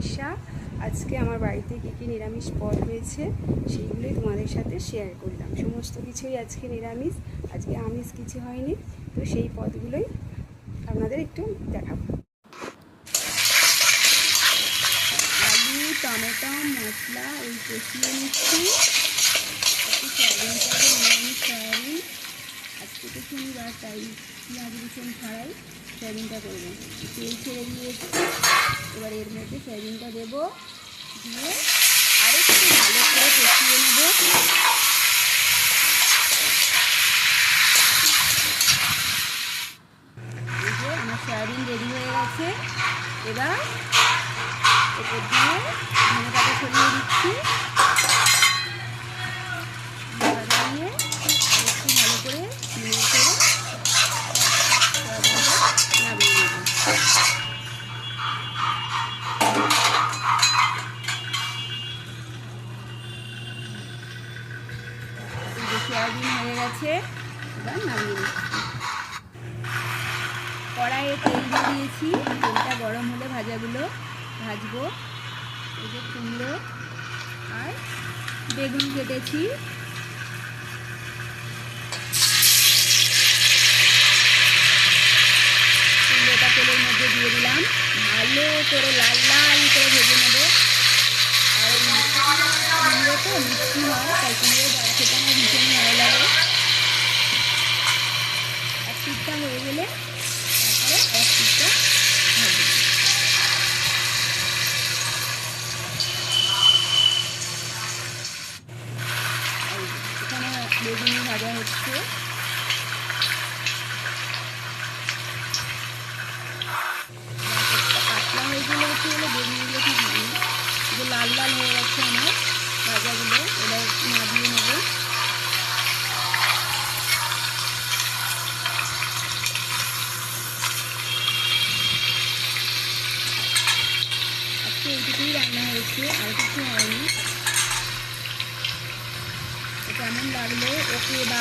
তনিষা আজকে আমার বাড়িতে কী কী নিরামিষ পদ হয়েছে, সেইগুলোই তোমাদের সাথে শেয়ার করলাম। সমস্ত কিছুই আজকে নিরামিষ, আজকে আমিষ কিছু হয়নি, তো সেই পদগুলোই আপনাদের একটু দেখাবো। আলু, টমেটো, মশলা, এই কষিয়ে নিচ্ছি। নিরামিষ আজকে তো শনিবার, তাই পেঁয়াজ রসুন ছাড়াই। সয়াবিনটা করব। তেল ছেড়ে দিয়েছি। এবার এর মধ্যে সয়াবিনটা দেবো। দিয়ে আরেকটু ভালো করে কষিয়ে নেব। আমার সয়াবিন রেডি হয়ে গেছে। এবার ওপর দিয়ে ধনে পাতা ছড়িয়ে দিচ্ছি ঢাকা দিয়ে আরেকটু ভালো করে নেড়ে করে সয়াবিনটা নামিয়ে নেব এই হয়ে গেছে। এবার নামিয়ে নিচ্ছি কড়াইয়ে তেল দিয়ে দিয়েছি। তেলটা গরম হলে ভাজাগুলো ভাজবো। এই যে কুমড়ো আর বেগুন কেটেছি। কুমড়োটা তেলের মধ্যে দিয়ে দিলাম। ভালো করে লাল লাল করে ভেজে নেব। আর কুমড়ো তো মিষ্টি হয়, তাই কুমড়ো খেতে এক হয়ে গেলে তারপরে এক পিঠটা এখানে বেগুনি ভাজা হচ্ছে। পাতলা হয়ে গেলে হলে বেগুনিগুলো ঠিক লাল লাল হয়ে গেছে আমার ভাজাগুলো এবার নামিয়ে নেব আজকে এইটুকুই রান্না হয়েছে আর কিছু হয়নি তো কেমন লাগল ওকে বা